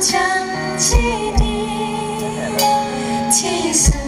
천천히 지상